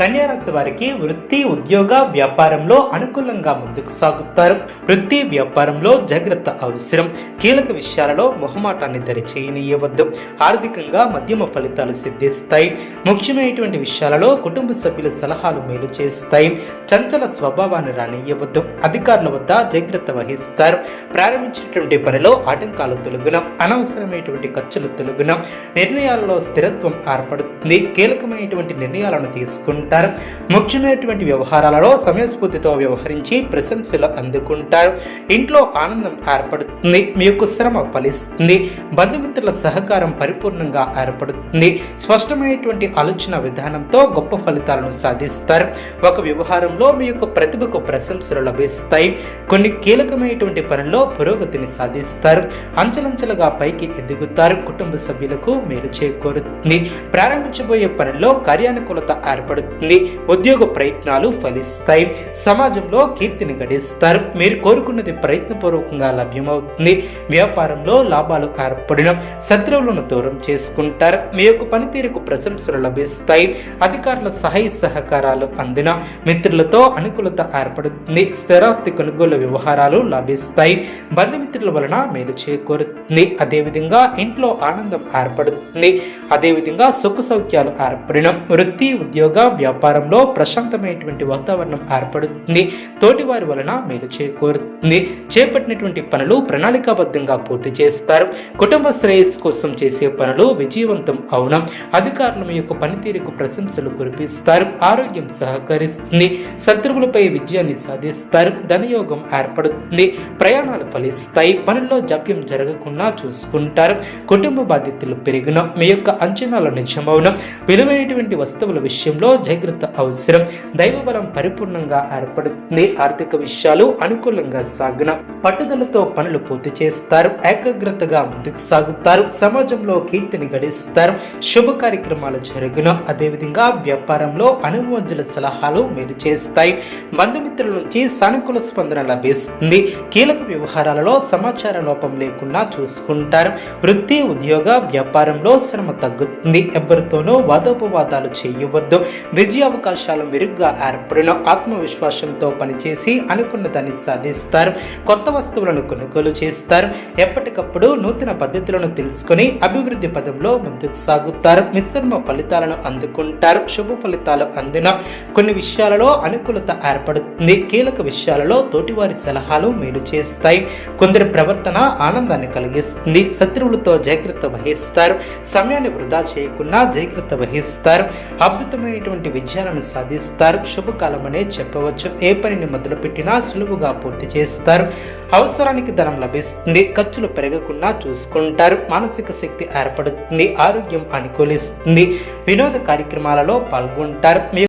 కన్యారాశి వారికి వృత్తి ఉద్యోగ వ్యాపారంలో అనుకూలంగా ముందుకు సాగుతారు. వృత్తి వ్యాపారంలో జాగ్రత్త అవసరం. కీలక విషయాలలో మొహమాటాన్ని దరిచేయనీయవద్దు. ఆర్థికంగా మధ్యమ ఫలితాలు సిద్ధిస్తాయి. ముఖ్యమైనటువంటి విషయాలలో కుటుంబ సభ్యుల సలహాలు మేలు చేస్తాయి. చంచల స్వభావాన్ని రానియవద్దు. అధికారుల వద్ద జాగ్రత్త వహిస్తారు. ప్రారంభించినటువంటి పనిలో ఆటంకాలు తొలగున అనవసరమైనటువంటి ఖర్చులు తొలగున నిర్ణయాలలో స్థిరత్వం ఏర్పడుతుంది. కీలకమైనటువంటి నిర్ణయాలను తీసుకుంటారు ముఖ్యమైనటువంటి వ్యవహారాలలో సమయస్ఫూర్తితో వ్యవహరించి ప్రశంసలు అందుకుంటారు. ఇంట్లో ఆనందం ఏర్పడుతుంది మీ యొక్క శ్రమ ఫలిస్తుంది బంధుమిత్రుల సహకారం పరిపూర్ణంగా ఏర్పడుతుంది. స్పష్టమైనటువంటి ఆలోచన విధానంతో గొప్ప ఫలితాలను సాధిస్తారు. ఒక వ్యవహారంలో మీ యొక్క ప్రతిభకు ప్రశంసలు లభిస్తాయి. కొన్ని కీలకమైనటువంటి పనుల్లో పురోగతిని సాధిస్తారు. అంచెలంచెలుగా పైకి ఎదుగుతారు. కుటుంబ సభ్యులకు మేలు చేకూరుతుంది. ప్రారంభించబోయే పనుల్లో కార్యానుకూలత ఏర్పడుతుంది. ఉద్యోగ ప్రయత్నాలు ఫలిస్తాయి. సమాజంలో కీర్తిని గడిస్తారు. మీరు కోరుకున్నది ప్రయత్నపూర్వకంగా లభ్యమవుతుంది. వ్యాపారంలో లాభాలు ఏర్పడిన శత్రువులను దూరం చేసుకుంటారు. మీ యొక్క పనితీరుకు ప్రశంసలు లభిస్తాయి. అధికారుల సహాయ సహకారాలు అందిన మిత్రులతో అనుకూలత ఏర్పడుతుంది. స్థిరాస్తి కొనుగోలు వ్యవహారాలు లభిస్తాయి. బంధుమిత్రుల వలన మేలు చేకూరుతుంది. అదేవిధంగా ఇంట్లో ఆనందం ఏర్పడుతుంది. అదేవిధంగా సుఖ సౌఖ్యాలు ఏర్పడిన వృత్తి ఉద్యోగ వ్యాపారంలో ప్రశాంతమైనటువంటి వాతావరణం ఏర్పడుతుంది. తోటివారి వలన మేలు చేకూరుతుంది. చేపట్టినటువంటి పనులు ప్రణాళికాబద్ధంగా పూర్తి చేస్తారు. కుటుంబ శ్రేయస్సు కోసం చేసే పనులు విజయవంతం అవునం. అధికారులు మీ యొక్క పనితీరుకు ప్రశంసలు కురిపిస్తారు. ఆరోగ్యం సహకరిస్తుంది. శత్రువులపై విజయాన్ని సాధిస్తారు. ధనయోగం ఏర్పడుతుంది. ప్రయాణాలు ఫలిస్తాయి. పనుల్లో జాప్యం జరగకుండా చూసుకుంటారు. కుటుంబ బాధ్యతలు పెరిగిన మీ యొక్క అంచనాలు నిజమవునం. విలువైనటువంటి వస్తువుల విషయంలో జాగ్రత్త అవసరం దైవబలం పరిపూర్ణంగా ఏర్పడుతుంది. ఆర్థిక విషయాలు అనుకూలంగా సాగిన పట్టుదలతో పనులు పూర్తి చేస్తారు. ఏకాగ్రతగా ముందుకు సాగుతారు. సమాజంలో కీర్తిని గడిస్తారు. శుభ కార్యక్రమాలు జరుగును. అదేవిధంగా వ్యాపారంలో అనుమోజుల సలహాలు మేలు చేస్తాయి. బంధుమిత్రుల నుంచి సానుకూల స్పందన లభిస్తుంది. కీలక వ్యవహారాలలో సమాచార లోపం లేకుండా చూసుకుంటారు. వృత్తి ఉద్యోగ వ్యాపారంలో శ్రమ తగ్గుతుంది. ఎవరితోనూ వాదోపవాదాలు చేయవద్దు. విజయ అవకాశాలు మెరుగ్గా ఏర్పడిన ఆత్మవిశ్వాసంతో పనిచేసి అనుకున్న దాన్ని సాధిస్తారు. కొత్త వస్తువులను కొనుగోలు చేస్తారు. ఎప్పటికప్పుడు నూతన పద్ధతులను తెలుసుకొని అభివృద్ధి పదంలో ముందుకు సాగుతారు. మిశ్రమ ఫలితాలను అందుకుంటారు. శుభ ఫలితాలు అందిన కొన్ని విషయాలలో అనుకూలత ఏర్పడుతుంది. కీలక విషయాలలో తోటివారి సలహాలు మేలు చేస్తాయి. కొందరి ప్రవర్తన ఆనందాన్ని కలిగిస్తుంది. శత్రువులతో జాగ్రత్త వహిస్తారు. సమయాన్ని వృధా చేయకుండా జాగ్రత్త వహిస్తారు. అద్భుతమైనటువంటి విజయాలను సాధిస్తారు. శుభకాలమనే చెప్పవచ్చు. ఏ పనిని మొదలుపెట్టినా సులువుగా పూర్తి చేస్తారు. అవసరానికి ధనం లభిస్తుంది. ఖర్చులు పెరగకుండా చూసుకుంటారు. మానసిక శక్తి ఏర్పడుతుంది. ఆరోగ్యం అనుకూలిస్తుంది. వినోద కార్యక్రమాలలో పాల్గొంటారు. మీ